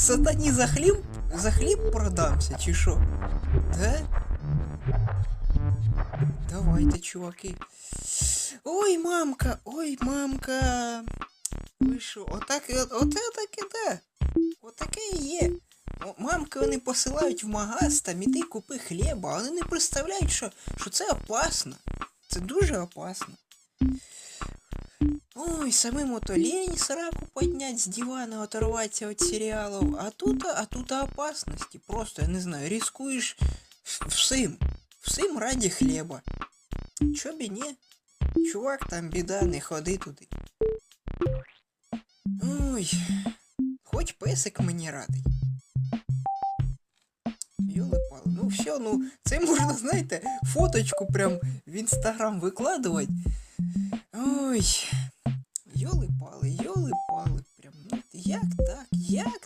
сатані за хліб, за хліб продамся, чи що? Да? Давайте, чуваки. Ой, мамка, ой, мамка. Ви що, отак, і- оте таке, да. Отаке і є. Мамки вони посилають в магаз там іди купи хліба, вони не представляють, що, що це опасно. Це дуже опасно. Ой, самим ото лень сраку поднять с дивана, оторваться от сериалов. А тут, а тут опасности. Просто, я не знаю, рискуешь в- всім. Всім раді хліба. Чо б і ні? Чувак, там біда, не ходи туди. Ой, хоч песик мені радий. Йоли-пали, ну все, ну це можна, знаєте, фоточку прям в інстаграм викладувати. Ой, йоли-пали, йоли-пали, прям, ну як так, як